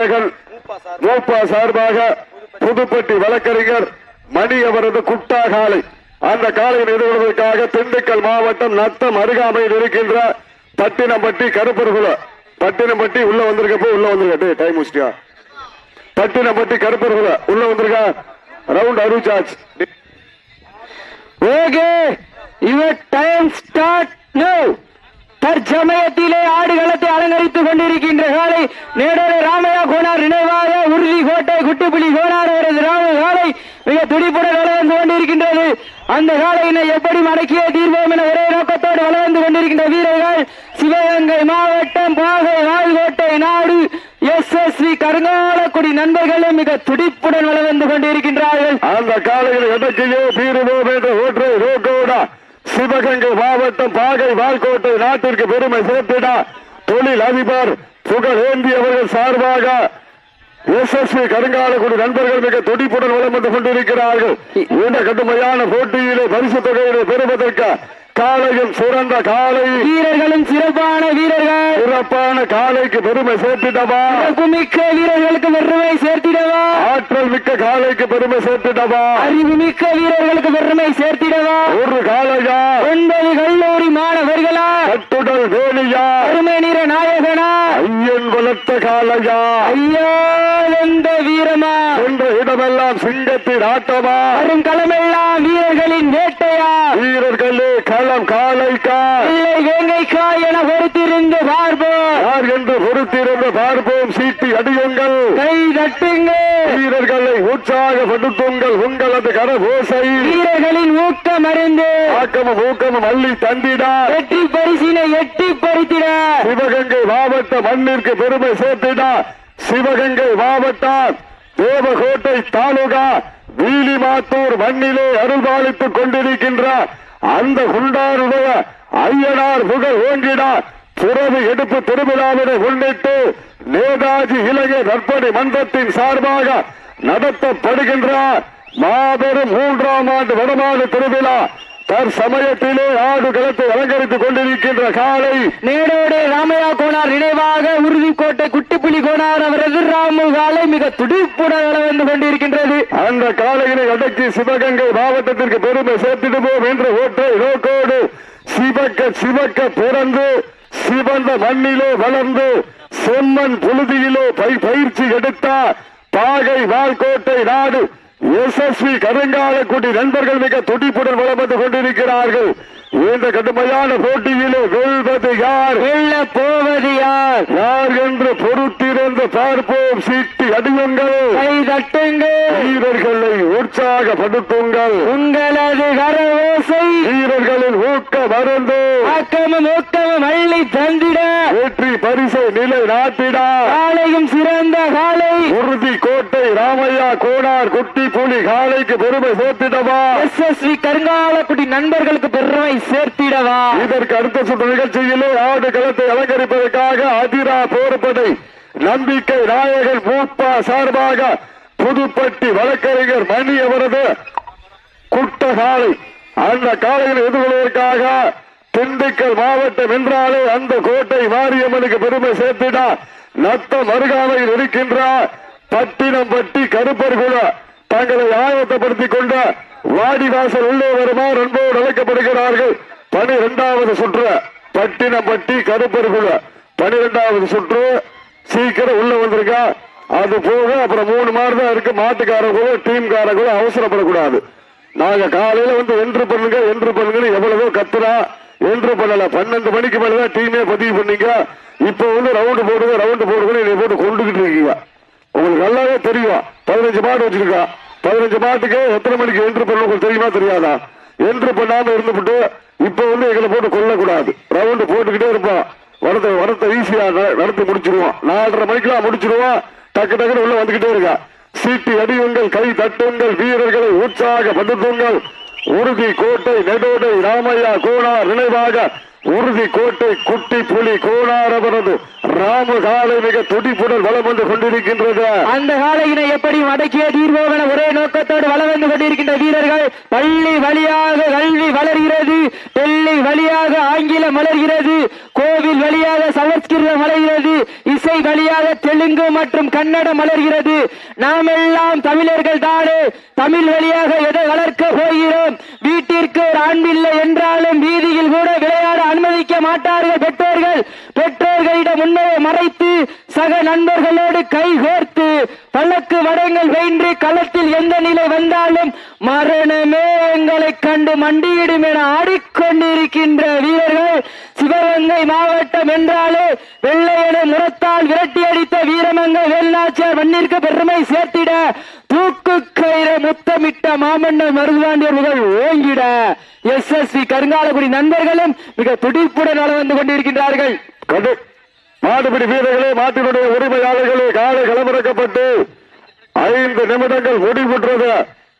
மூப்பா சார்பாக புதுப்பட்டி வழக்கறிஞர் மணி அவரது குட்டா காலை அந்த காலை எதிர்கொள்வதற்காக திண்டுக்கல் மாவட்டம் நத்தம் அருகாமையில் இருக்கின்ற பட்டினம்பட்டி கருப்பர்குல. பட்டினம்பட்டி உள்ள வந்திருக்கப்போ உள்ள வந்திருக்க. டைம் முடிச்சியா பட்டினம்பட்டி கருப்பர்குல. உள்ள வந்திருக்கா? Round அறிவிச்சாச்சு okay your time start now தற்சமயத்திலே ஆடுகளத்தை அலங்கரித்துக் கொண்டிருக்கின்ற காலை நேடரை ராமையா கோனார் நினைவாக உறுதி கோட்டை குட்டிப்புலி கோனார் அவரது ராம காலை மிக துடிப்புடன் வளர்ந்து கொண்டிருக்கின்றது. அந்த காலையினை எப்படி மடக்கிய தீர்வோம் என ஒரே நோக்கத்தோடு வளர்ந்து கொண்டிருக்கின்ற வீரர்கள் சிவகங்கை மாவட்டம் பாகை வால்கோட்டை நாடு எஸ் எஸ் வி கருங்காலக்குடி நண்பர்களும் மிக துடிப்புடன் வளர்ந்து கொண்டிருக்கின்றார்கள். அந்த காலையில் எதற்கையோ தீர்வோம் என்ற ஒற்றை சிவகங்கை மாவட்டம் பாகை வால்கோட்டை நாட்டிற்கு பெருமை சேர்த்திடா தொழில் அதிபர் புகழ் ஏந்தியவர்கள் சார்பாக எஸ்எஸ்வி கருங்காலக்குடி நண்பர்கள் மிக துடிப்புடன் வளம் வந்து கொண்டிருக்கிறார்கள். இந்த கடுமையான போட்டியிலே பரிசு தொகையிலே பெறுவதற்கு காலையும் சிறந்த காலை வீரர்களும் சிறப்பான வீரர்கள். சிறப்பான காலைக்கு பெருமை சேர்த்திடவா? சிறப்புமிக்க வீரர்களுக்கு பெருமை சேர்த்திடவா? ஆற்றல் மிக்க காலைக்கு பெருமை சேர்த்திடவா? அறிவுமிக்க வீரர்களுக்கு பெருமை சேர்த்திடவா? ஒரு காலையா ஒன்பது கல்லூரி மாணவர்களா? கட்டுடல் வேலியா அருமை நிற நாயகனா? ஐயன் வளர்த்த காலையா ஐயா எந்த வீரமா? என்ற இடமெல்லாம் சிங்கத்தின் ஆட்டமா? அருங்கலமெல்லாம் வீரர்களின் வேட்டையா? வீரர்களே களம் காலைக்கா. இல்லை வேங்கைக்கா என பொறுத்திருந்து பார்ப்போம். யார் என்று பொறுத்திருந்து பார்ப்போம். சீட்டி அடியுங்கள். கை தட்டுங்க வீரர்களை உற்சாகப்படுத்துங்கள். உங்களது கரபோசை வீரர்களின் ஊக்கம் அறிந்து. ஆக்கமும் ஊக்கமும் அள்ளி தந்திடா. வெற்றி பரிசினை எட்டி பறித்திட. சிவகங்கை மாவட்ட மண்ணிற்கு பெருமை சேர்த்திடா. சிவகங்கை மாவட்டம் தேவகோட்டை தாலுகா வீலிமாத்தூர் மண்ணிலே அருள்பாலித்துக் கொண்டிருக்கின்ற அந்த குண்டாருடைய ஐயனார் புகழ் ஓங்கிடா. துறவு எடுப்பு திருவிழாவினை முன்னிட்டு நேதாஜி இளைஞர் நற்பணி மன்றத்தின் சார்பாக நடத்தப்படுகின்ற மாபெரும் மூன்றாம் ஆண்டு வடமாடு திருவிழா. தற்சமயத்திலே ஆடு களத்தை அலங்கரித்துக் கொண்டிருக்கின்ற காலை நேடோடு ராமையா கோனார் நினைவாக உறுதிக்கோட்டை குட்டிப்புலி கோனார் அவரது ராமு காலை மிக துடிப்புடன் வளர்ந்து கொண்டிருக்கின்றது. அந்த காலையினை அடக்கி சிவகங்கை மாவட்டத்திற்கு பெருமை சேர்த்திடுவோம் என்ற ஒற்றை நோக்கோடு சிவக்க சிவக்க பிறந்து சிவந்த மண்ணிலே வளர்ந்து செம்மண் புழுதியிலே பை பயிற்சி எடுத்த பாகை வால்கோட்டை நாடு எஸ்எஸ்வி கருங்காலக்குடி நண்பர்கள் மிக துடிப்புடன் வளம் வந்து கொண்டிருக்கிறார்கள். இந்த கடுமையான போட்டியிலே வெல்வது யார்? வெல்ல போவது யார்? யார் என்று பொறுத்திருந்து பார்ப்போம். சீட்டி அடியுங்கள். கை தட்டுங்க வீரர்களை உற்சாகப்படுத்துங்கள். உங்களது கரவோசை வீரர்களின் ஊக்க மருந்து ஆக்கமும் ஊக்கமும் அள்ளி தந்திட. வெற்றி பரிசை நிலை நாட்டிடா காலையும் சிறந்த காலை ராமையா கோனார் குட்டி புலி காலைக்கு பெருமை சேர்த்திடவா? எஸ் எஸ் வி கருங்காலக்குடி நண்பர்களுக்கு பெருமை சேர்த்திடவா? இதற்கு அடுத்த சுற்று நிகழ்ச்சியிலே ஆடு களத்தை அலங்கரிப்பதற்காக அதிரா போர்படை நம்பிக்கை நாயகன் மூப்பா சார்பாக புதுப்பட்டி வழக்கறிஞர் மணி அவரது குட்ட காலை அந்த காலையில் எதிர்கொள்வதற்காக திண்டுக்கல் மாவட்டம் என்றாலே அந்த கோட்டை மாரியம்மனுக்கு பெருமை சேர்த்திடா. நத்தம் அருகாமையில் இருக்கின்ற பட்டினம் பட்டி கருப்பர் கருப்பர்குல தங்களை ஆயத்தப்படுத்திக் கொண்ட வாடிவாசல் உள்ளே வருமாறு அன்போடு அழைக்கப்படுகிறார்கள். பனிரெண்டாவது சுற்று பட்டினம் பட்டி கருப்பர் கருப்பர்குல பனிரெண்டாவது சுற்று சீக்கிரம் உள்ள வந்திருக்க? அது போக அப்புறம் மூணு மாடு தான் இருக்கு. மாட்டுக்காரங்களும் டீம்காரங்களும் அவசரப்படக்கூடாது. நாங்க காலையில வந்து என்று பண்ணுங்க என்று பண்ணுங்கன்னு எவ்வளவோ கத்துறா. என்று பண்ணல. பன்னெண்டு மணிக்கு மேலதான் டீமே பதிவு பண்ணீங்க இப்ப வந்து ரவுண்டு போடுங்க ரவுண்டு போடுங்க என்னை போட்டு கொண்டுகிட்டு இருக்கீங்க. உங்களுக்கு நல்லாவே தெரியும்? பதினஞ்சு மாடு வச்சிருக்கா. பதினஞ்சு மாட்டுக்கு எத்தனை மணிக்கு என்ட்ரு பண்ண உங்களுக்கு தெரியுமா தெரியாதா? என்ட்ரு பண்ணாம இருந்துபிட்டு இப்ப வந்து எங்களை போட்டு கொல்லக்கூடாது. ரவுண்டு போட்டுக்கிட்டே இருப்போம். வரத்தை வரத்தை ஈஸியா நடத்தி முடிச்சிருவோம். நாலரை மணிக்கெல்லாம் முடிச்சிருவோம். டக்கு டக்குன்னு உள்ள வந்துகிட்டே இருக்கா. சீட்டு அடியுங்கள் கை தட்டுங்கள் வீரர்களை உற்சாகப்படுத்துங்கள். உறுதி கோட்டை நெடோடை ராமையா கோணா நினைவாக உறுதி கோட்டை குட்டி புலி கோணாரவனது ராமு ராம காலை மிக துடிப்புடன் வலம் வந்து கொண்டிருக்கின்றது. அந்த காலையினை எப்படி அடக்கிய தீர்வோம் ஒரே நோக்கத்தோடு வளம் வந்து கொண்டிருக்கின்ற வீரர்கள் பள்ளி வழியாக கல்வி வளர்கிறது டெல்லி வழியாக ஆங்கிலம் வளர்கிறது கோவில் வழியாக சமஸ்கிருதம் வளர்கிறது இசை வழியாக தெலுங்கு மற்றும் கன்னடம் வளர்கிறது. நாம் எல்லாம் தமிழர்கள் தானே தமிழ் வழியாக எதை வளர்க்க போகிறோம்? வீட்டிற்கு ஒரு ஆண் என்றாலும் வீதியில் கூட விளையாட அனுமதிக்க மாட்டார்கள் பெற்றோர்கள். பெற்றோர்களிடம் உண்மையை மறைத்து சக நண்பர்களோடு கைகோர்த்து பல்லக்கு வடங்கள் வென்று களத்தில் எந்த நிலை வந்தாலும் மரணமே எங்களை கண்டு மண்டியிடும் என ஆடிக்கொண்டிருக்கின்ற வீரர்கள் சிவகங்கை மாவட்டம் என்றாலே வெள்ளையன முரத்தால் விரட்டி அடித்த வீரமங்கை வேல்நாச்சியார் மண்ணிற்கு பெருமை சேர்த்திட தூக்கு கயிறு முத்தமிட்ட மாமன்னர் மருதுவாண்டியர்கள் ஓங்கிட. எஸ் எஸ் சி கருங்காலகுடி நண்பர்களும் மிக துடிப்புடன் வளம் வந்து கொண்டிருக்கின்றார்கள். கண்டு மாடுபிடி வீரர்களே மாட்டினுடைய உரிமையாளர்களே காலை களமிறக்கப்பட்டு ஐந்து நிமிடங்கள் முடிவுற்றது.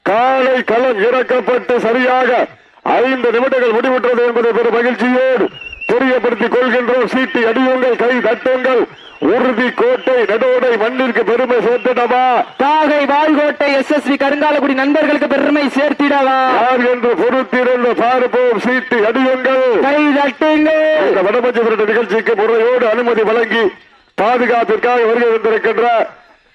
காலை களம் இறக்கப்பட்டு சரியாக ஐந்து நிமிடங்கள் முடிவுற்றது என்பதை பெரும் மகிழ்ச்சியோடு தெரியப்படுத்திக் கொள்கின்றோம். சீட்டி அடியுங்கள் கை தட்டுங்கள். உறுதி கோட்டை நெடோடை மண்ணிற்கு பெருமை சேர்த்திடவா? தாகை Vazhkottai S S V Karungalakudi நண்பர்களுக்கு பெருமை சேர்த்திடவா? யார் என்று பொறுத்திருந்து பார்ப்போம் சீட்டி அடியுங்கள். கை தட்டுங்கள். இந்த வடமஞ்சு விரட்டு நிகழ்ச்சிக்கு முறையோடு அனுமதி வழங்கி பாதுகாப்பிற்காக வருகை வந்திருக்கின்ற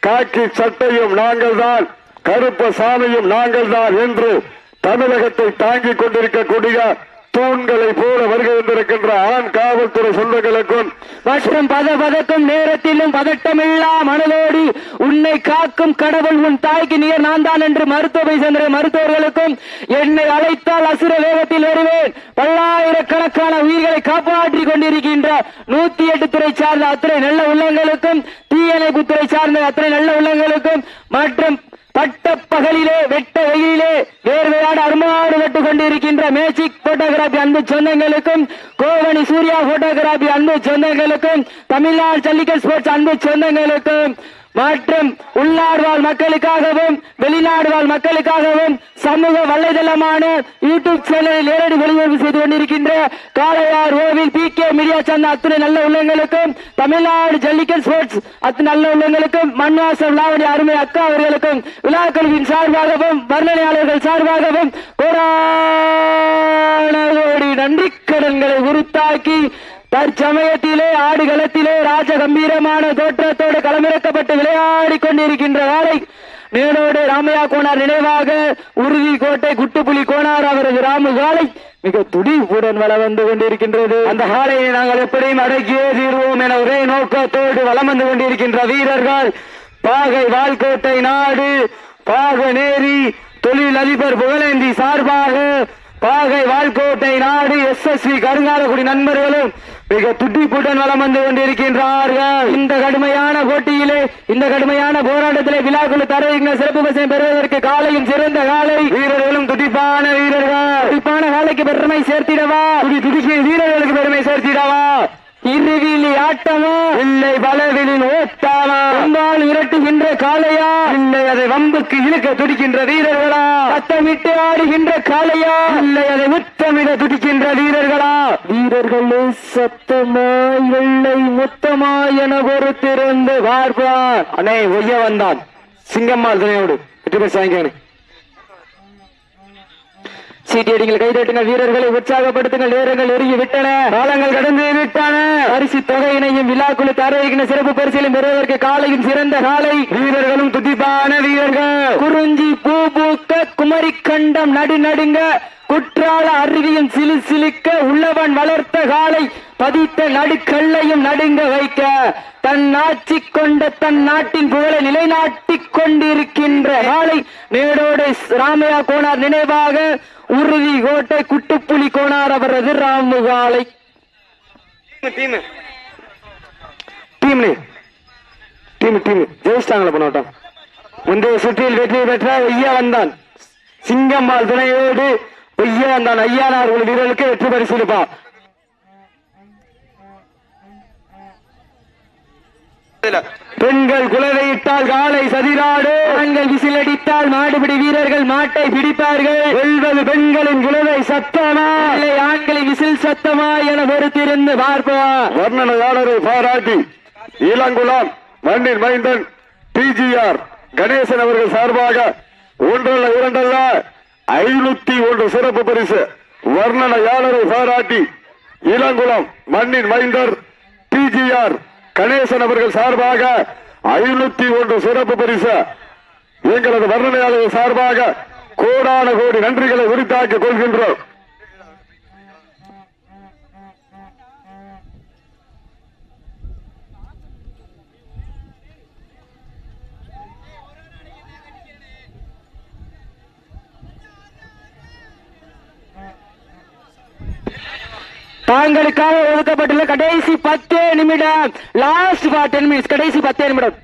காக்கி சட்டையும் நாங்கள் தான் கருப்ப சாமியும் நாங்கள் தான் என்று தமிழகத்தை தாங்கிக் கொண்டிருக்கக்கூடிய தூண்களை போல வருகின்றிருக்கின்ற ஆண் காவல்துறை சொந்தங்களுக்கும் மற்றும் பத பதக்கும் நேரத்திலும் பதட்டமில்லா மனதோடி உன்னை காக்கும் கடவுள் உன் தாய்க்கு நீர் நான் தான் என்று மருத்துவமை சென்ற மருத்துவர்களுக்கும் என்னை அழைத்தால் அசுர வேகத்தில் வருவேன். பல்லாயிரக்கணக்கான உயிர்களை காப்பாற்றிக் கொண்டிருக்கின்ற நூத்தி எட்டு துறை சார்ந்த அத்தனை நல்ல உள்ளங்களுக்கும் தீயணைப்பு துறை சார்ந்த அத்தனை நல்ல உள்ளங்களுக்கும் மற்றும் பட்ட பகலிலே போட்டோகிராபி அன்பு சொந்தங்களுக்கும் கோவணி சூர்யா போட்டோகிராபி அன்பு சொந்தங்களுக்கும் தமிழ்நாடு ஜல்லிக்கட் ஸ்போர்ட்ஸ் அன்பு சொந்தங்களுக்கும் மற்றும் உள்நாடு வாழ் மக்களுக்காகவும் வெளிநாடு வாழ் மக்களுக்காகவும் சமூக வலைதளமான யூடியூப் சேனலில் நேரடி ஒளிபரப்பு செய்து கொண்டிருக்கின்ற காளையார் ஓவில் பி கே மீடியா சந்த அத்தனை நல்ல உள்ளங்களுக்கும் தமிழ்நாடு ஜல்லிக்கல் ஸ்போர்ட்ஸ் அத்தனை நல்ல உள்ளங்களுக்கும் மண்வாசம் விழாவுடைய அருமை அக்கா அவர்களுக்கும் விழாக்குழுவின் சார்பாகவும் வர்ணனையாளர்கள் சார்பாகவும் கோடி நன்றி கடன்களை உருத்தாக்கி தற்சமயத்திலே ஆடுகளத்திலே ராஜ கம்பீரமான தோற்றத்தோடு களமிறக்கப்பட்டு விளையாடி கொண்டிருக்கின்ற வேலை நேரோடு ராமையா கோனார் நினைவாக உறுதி கோட்டை குட்டுப்புலி கோனார் அவரது ராமு காலை மிக துடிப்புடன் வள வந்து கொண்டிருக்கின்றது. அந்த காலையை நாங்கள் எப்படியும் அடக்கியே தீர்வோம் என ஒரே நோக்கத்தோடு வளம் வந்து கொண்டிருக்கின்ற வீரர்கள். பாகை வால்கோட்டை நாடு பாகநேரி தொழில் அதிபர் புகழேந்தி சார்பாக பாகை வால்கோட்டை நாடு எஸ் எஸ் வி கருங்காலக்குடி நண்பர்களும் மிக துடிப்புடன் வளம் வந்து கொண்டிருக்கின்றார்கள். இந்த கடுமையான போட்டியிலே இந்த கடுமையான போராட்டத்திலே விழாக்குழு தரவிங்க. சிறப்பு பசங்க பெறுவதற்கு காலையும் சிறந்த காலை. வீரர்களும் துடிப்பான வீரர்கள். துடிப்பான காலைக்கு பெருமை சேர்த்திடவா? துடி துடிக்கிற வீரர்களுக்கு பெருமை சேர்த்திடவா? இருவிழி ஆட்டமா? இல்லை பலவிலின் ஓட்டாமா? வந்தால் விரட்டுகின்ற காளையா? இல்லை அதை வம்புக்கு இழுக்க துடிக்கின்ற வீரர்களா? சத்தமிட்டு ஆடுகின்ற காளையா? இல்லை அதை முத்தமிட துடிக்கின்ற வீரர்களா? வீரர்களே சத்தமாய் வெள்ளை முத்தமாய் என பொறுத்திருந்து பார்ப்பார் அண்ணே ஒய்ய வந்தான். சிங்கம்மாள் துணையோடு வெற்றி பெற்று சீட்டியடிங்கள் கைதட்டுங்கள் வீரர்களை உற்சாகப்படுத்துங்கள் நேரங்கள் நெருங்கி விட்டன காலங்கள் கடந்து விட்டன. பரிசு தொகையினையும் விழாக்குழு தரவைகின சிறப்பு பரிசீலும் பெறுவதற்கு காலையும் சிறந்த காலை. வீரர்களும் துதிப்பான வீரர்கள். குறிஞ்சி பூ பூக்க குமரி கண்டம் நடு நடுங்க குற்றால அருவியும் சிலு சிலுக்க உள்ளவன் வளர்த்த காலை பதித்த நடுக்கல்லையும் நடுங்க வைக்க தன் ஆட்சி கொண்ட தன் நாட்டின் புகழை நிலைநாட்டிக் கொண்டிருக்கின்ற காலை. நேடோடு ராமையா கோனார் நினைவாக உறுதி கோட்டை குட்டுப்புலி கோனார் அவரது ராமு காலை. Team team. Team team. ஜெயிச்சிட்டாங்களா பண்ணோட்டம் முந்தைய சுற்றில் வெற்றி பெற்ற ஐயா வந்தான். சிங்கம்மாள் துணையோடு ஐயா வந்தான். ஐயானார் வீரர்களுக்கு வெற்றி பரிசீலிப்பா பெண்கள் குலவையிட்டால் காலை சதிராடு ஆண்கள் விசிலடித்தால் மாடுபிடி வீரர்கள் மாட்டை பிடிப்பார்கள். வெல்வது பெண்களின் குலவை சத்தமா? இல்லை ஆண்களின் விசில் சத்தமா என பொறுத்திருந்து பார்ப்போம்? வர்ணனையாளரை பாராட்டி ஈலங்குளம் மண்ணின் மைந்தன் டிஜிஆர் கணேசன் அவர்கள் சார்பாக ஒன்றல்ல இரண்டல்ல ஐநூத்தி ஒன்று சிறப்பு பரிசு. வர்ணனையாளரை பாராட்டி இளங்குளம் மண்ணின் மைந்தர் டிஜிஆர் கணேசன் அவர்கள் சார்பாக ஐநூத்தி ஒன்று சிறப்பு பரிசு. எங்களது வர்ணனையாளர்கள் சார்பாக கோடான கோடி நன்றிகளை உரித்தாக்கிக் கொள்கின்றோம். தாங்களுக்காக ஒதுக்கப்பட்டுள்ள கடைசி பத்தே நிமிடம். லாஸ்ட் டென் மினிட்ஸ் கடைசி பத்தே நிமிடம்.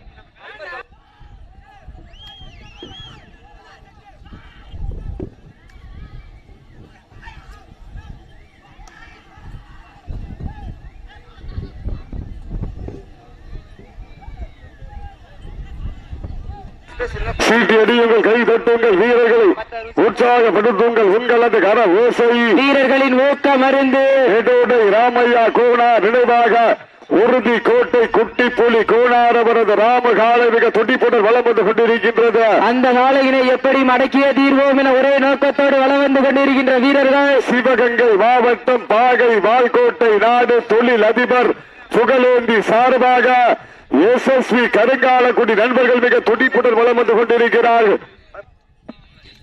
சீட்டி அடியுங்கள் கை தட்டுங்கள் வீரர்களை உற்சாகப்படுத்துங்கள். உங்களது கர ஓசை. வீரர்களின் ஊக்கம் எடோடை ராமையா கோணா நினைவாக உறுதி கோட்டை குட்டி புலி கோணார் அவரது ராம காலை மிக துடிப்புடன் வளம் வந்து கொண்டிருக்கின்றது. அந்த நாளையினை எப்படி மடக்கிய தீர்வோம் என ஒரே நோக்கத்தோடு வலம் வந்து கொண்டிருக்கின்ற வீரர்கள்? சிவகங்கை மாவட்டம் பாகை வால்கோட்டை நாடு தொழில் அதிபர் புகழேந்தி சார்பாக எஸ்எஸ்வி கருங்காலக்குடி நண்பர்கள் மிக துடிப்புடன் வளம் வந்து கொண்டிருக்கிறார்கள்.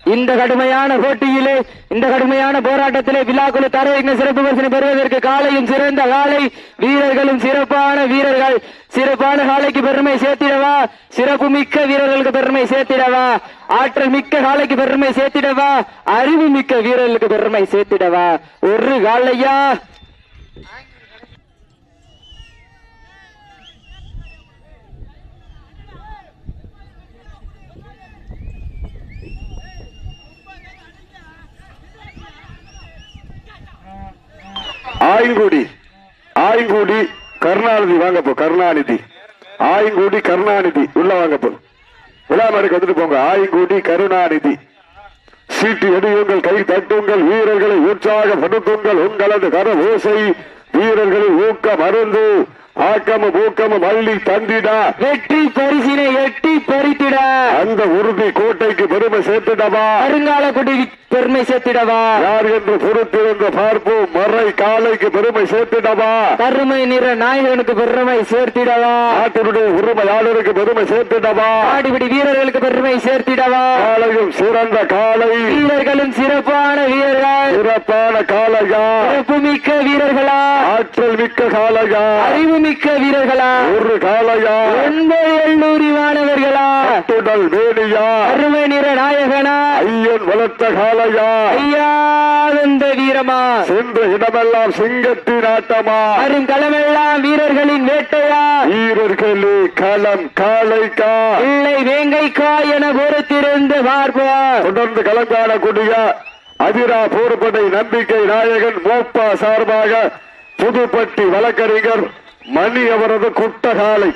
இந்த கடுமையான போட்டியிலே இந்த கடுமையான போராட்டத்திலே விழாக்குழு தரவின சிறப்பு பரிசனை பெறுவதற்கு காலையும் சிறந்த காலை வீரர்களும் சிறப்பான வீரர்கள். சிறப்பான காலைக்கு பெருமை சேர்த்திடவா? சிறப்பு மிக்க வீரர்களுக்கு பெருமை சேர்த்திடவா? ஆற்றல் மிக்க காலைக்கு பெருமை சேர்த்திடவா? அறிவு மிக்க வீரர்களுக்கு பெருமை சேர்த்திடவா? ஒரு காலையா? ஆயங்குடி ஆயங்குடி கருணாநிதி வாங்க போ கருணாநிதி. ஆயங்குடி கருணாநிதி உள்ள வாங்க போ. விழாமருக்கு வந்துட்டு போங்க. ஆயங்குடி கருணாநிதி. சீட்டு எடியுங்கள் கை தட்டுங்கள் வீரர்களை உற்சாகப்படுத்துங்கள். உங்களது கர ஓசை வீரர்களை ஊக்கம் அருந்து ஆக்கமும் ஊக்கமும் அள்ளி தந்திடா. வெற்றி பரிசினை எட்டி பறித்திட. அந்த உறுதி கோட்டைக்கு பெருமை சேர்த்துடவா? வருங்கால குடி பெருமை சேர்த்திடவா? யார் என்று பொறுத்திருந்து பார்ப்போம். மறை காலைக்கு பெருமை சேர்த்துடவா? கருமை நிற நாயகனுக்கு பெருமை சேர்த்திடவா? நாட்டினுடைய உரிமையாளருக்கு பெருமை சேர்த்துடவா? ஆடிபிடி வீரர்களுக்கு பெருமை சேர்த்திடவா? காலையும் சிறந்த காலை. வீரர்களும் சிறப்பான வீரர்கள். சிறப்பான காலையா? சிறப்பு மிக்க வீரர்களா? ஆற்றல் மிக்க காலையா? அறிவு மிக்க வீரர்களா? ஒரு காலையா ஒன்பது எண்ணூரி மாணவர்களா துடல் வேணியா கருமை நிற நாயகனா? ஐயன் வளர்த்த காலையா ஐயானந்த வீரமா? சென்ற இடமெல்லாம் சிங்கத்தின் ஆட்டமா? வரும் களமெல்லாம் வீரர்களின் வேட்டையா? வீரர்களே களம் காளைக்கா? இல்லை வேங்கைக்கா என பொறுத்திருந்து பார்ப்போம் தொடர்ந்து கலங்காணக்கூடிய அதிரா போர்படை நம்பிக்கை நாயகன் மோப்பா சார்பாக புதுப்பட்டி வழக்கறிஞர் மணி அவரது குட்ட காலை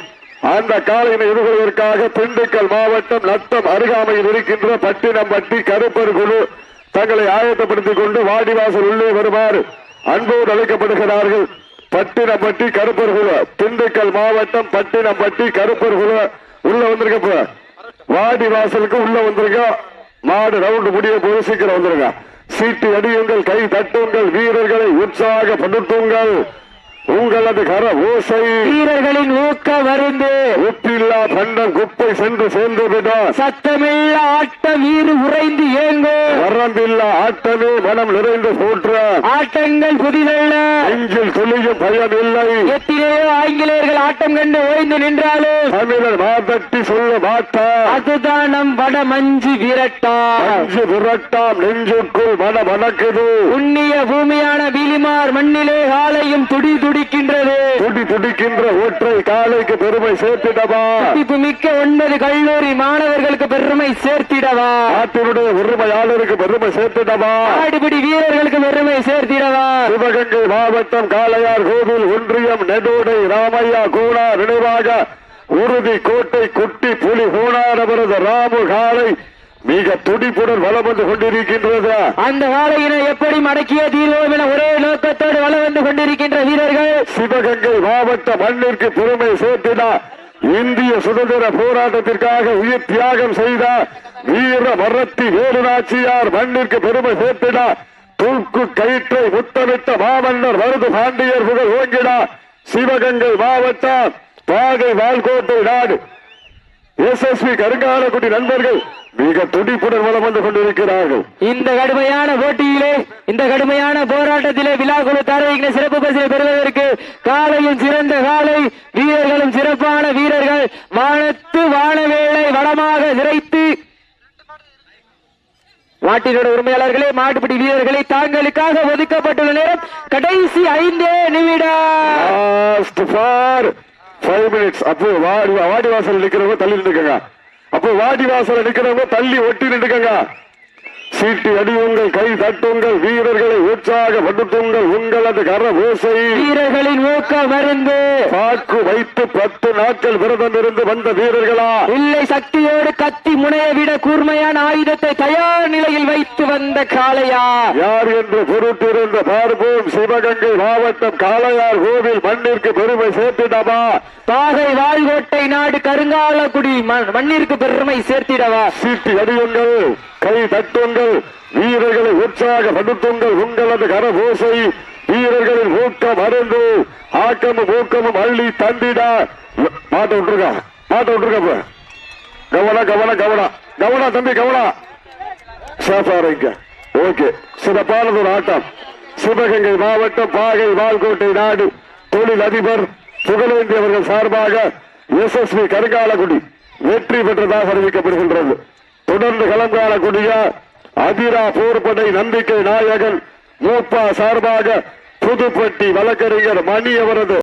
அந்த காலையினை எதிர்கொள்வதற்காக திண்டுக்கல் மாவட்டம் நத்தம் அருகாமையில் இருக்கின்ற பட்டினம்பட்டி கருப்பர் குழு தங்களை ஆயத்தப்படுத்திக் கொண்டு வாடிவாசல் உள்ளே வருமாறு அன்போடு அழைக்கப்படுகிறார்கள். பட்டினம்பட்டி கருப்பர் குழு திண்டுக்கல் மாவட்டம் பட்டினம்பட்டி கருப்பர் குழு உள்ள வந்திருக்க வாடி வாசலுக்கு உள்ள வந்திருக்க. மாடு ரவுண்டு முடிய போது சீக்கிரம் வந்துருங்க. சீட்டு அடியுங்கள் கை தட்டுங்கள் வீரர்களை உற்சாகப்படுத்துங்கள் உங்களது கர ஓசை வீரர்களின் ஊக்கம் வருந்து ஒப்பில்லா பண்டம் குப்பை சென்று சேர்ந்து விடும் சத்தமில்ல ஆட்ட வீறு உறைந்து ஏங்கும் வரம்பில்லா ஆட்டமே மனம் நிறைந்து போற்ற. ஆட்டங்கள் புதிதல்ல. நெஞ்சில் துளியும் பயம் இல்லை எத்திலேயோ ஆங்கிலேயர்கள் ஆட்டம் கண்டு ஓய்ந்து நின்றாலும் தமிழர் மாதட்டி சொல்ல மாட்டார் அதுதான் நம் வட மஞ்சு விரட்டா. அஞ்சு புரட்டாம் நெஞ்சுக்குள் மன மணக்குது புண்ணிய பூமியான வீலிமார் மண்ணிலே காலையும் துடி துடிக்கின்றது. துடி துடிக்கின்ற ஒற்றை காலைக்கு பெருமை சேர்த்திடவா? மதிப்பு மிக்க ஒன்பது கல்லூரி மாணவர்களுக்கு பெருமை சேர்த்திடவா? நாட்டினுடைய உரிமையாளருக்கு பெருமை சேர்த்திடவா? ஆடுபிடி வீரர்களுக்கு பெருமை சேர்த்திடவா? சிவகங்கை மாவட்டம் காளையார் கோவில் ஒன்றியம் நெடோடை ராமையா கூடா நினைவாக உறுதி கோட்டை குட்டி புலி கூடார் அவரது ராமு காலை மிக துடிப்புடன் வலம் வந்து கொண்டிருக்கின்றது. அந்த காலையினை எப்படி மடக்கிய தீர்வோம் என ஒரே நோக்கத்தோடு வலம் வந்து கொண்டிருக்கின்ற வீரர்கள்? சிவகங்கை மாவட்ட மண்ணிற்கு பெருமை சேர்த்திட இந்திய சுதந்திர போராட்டத்திற்காக உயிர் தியாகம் செய்த வீர மரத்தி வேலுநாச்சியார் மண்ணிற்கு பெருமை சேர்த்திட தூக்கு கயிற்றை முத்தமிட்ட மாமன்னர் வருது பாண்டியர் புகழ் ஓங்கிடா சிவகங்கை மாவட்டம் பாகை வால்கோட்டை நாடு எஸ்எஸ்பி கருங்காலக்குடி நண்பர்கள் மிக துடிப்புடன் வளம் வந்து கொண்டிருக்கிறார்கள். இந்த கடுமையான போட்டியிலே இந்த கடுமையான போராட்டத்திலே விழாக்குழு தரவிக்கிற சிறப்பு பரிசை பெறுவதற்கு காலையும் சிறந்த காலை வீரர்களும் சிறப்பான வீரர்கள் வானத்து வானவேளை வடமாக நிறைத்து மாட்டினோட உரிமையாளர்களே மாட்டுப்பிடி வீரர்களை தாங்களுக்காக ஒதுக்கப்பட்டுள்ள நேரம் கடைசி ஐந்தே நிமிடம். ஃபைவ் மினிட்ஸ் அப்போ வாடி வாடி வாசல் நிக்கிறவங்க தள்ளி நின்றுக்கங்க. அப்போ வாடி வாசல் நிக்கிறவங்க தள்ளி ஒட்டி நின்றுக்கங்க. சீட்டி அடியுங்கள் கை தட்டுங்கள் வீரர்களை உற்சாகப்படுத்துங்கள் உங்களது கர ஓசை வீரர்களின் ஊக்க மருந்து. பாக்கு வைத்து பத்து நாட்கள் விரதம் இருந்து வந்த வீரர்களா? இல்லை சக்தியோடு கத்தி முனையை விட கூர்மையான ஆயுதத்தை தயார் நிலையில் வைத்து வந்த காளையா? யார் என்று பொருட்டிருந்த பார்ப்போம் சிவகங்கை மாவட்டம் காளையார் கோவில் மண்ணிற்கு பெருமை சேர்த்திடவா? பாகை வாழ்கோட்டை நாடு கருங்காலக்குடி மண்- மண்ணிற்கு பெருமை சேர்த்திடவா? சீட்டி அடியுங்கள். கை தட்டுங்கள். வீரர்களை உற்சாகப்படுத்துங்கள். உங்களது கரபோசை வீரர்களின் ஊக்கம் அருந்து ஆக்கமும் ஊக்கமும் அள்ளி தந்திட. மாட்ட விட்டுருக்கா மாட்ட விட்டுருக்க கவனம் கவனம் கவனம் கவனம் தம்பி கவனம் சாப்பாருங்க ஓகே. சிறப்பானது ஒரு ஆட்டம். சிவகங்கை மாவட்டம் பாகை வால்கோட்டை நாடு தொழில் அதிபர் புகழேந்தி அவர்கள் சார்பாக எஸ்எஸ்பி கருங்காலக்குடி வெற்றி பெற்றதாக அறிவிக்கப்படுகின்றது. தொடர்ந்து களம் அதிரா போர்படை நம்பிக்கை நாயகன் மூப்பா சார்பாக புதுப்பட்டி வழக்கறிஞர் மணி அவரது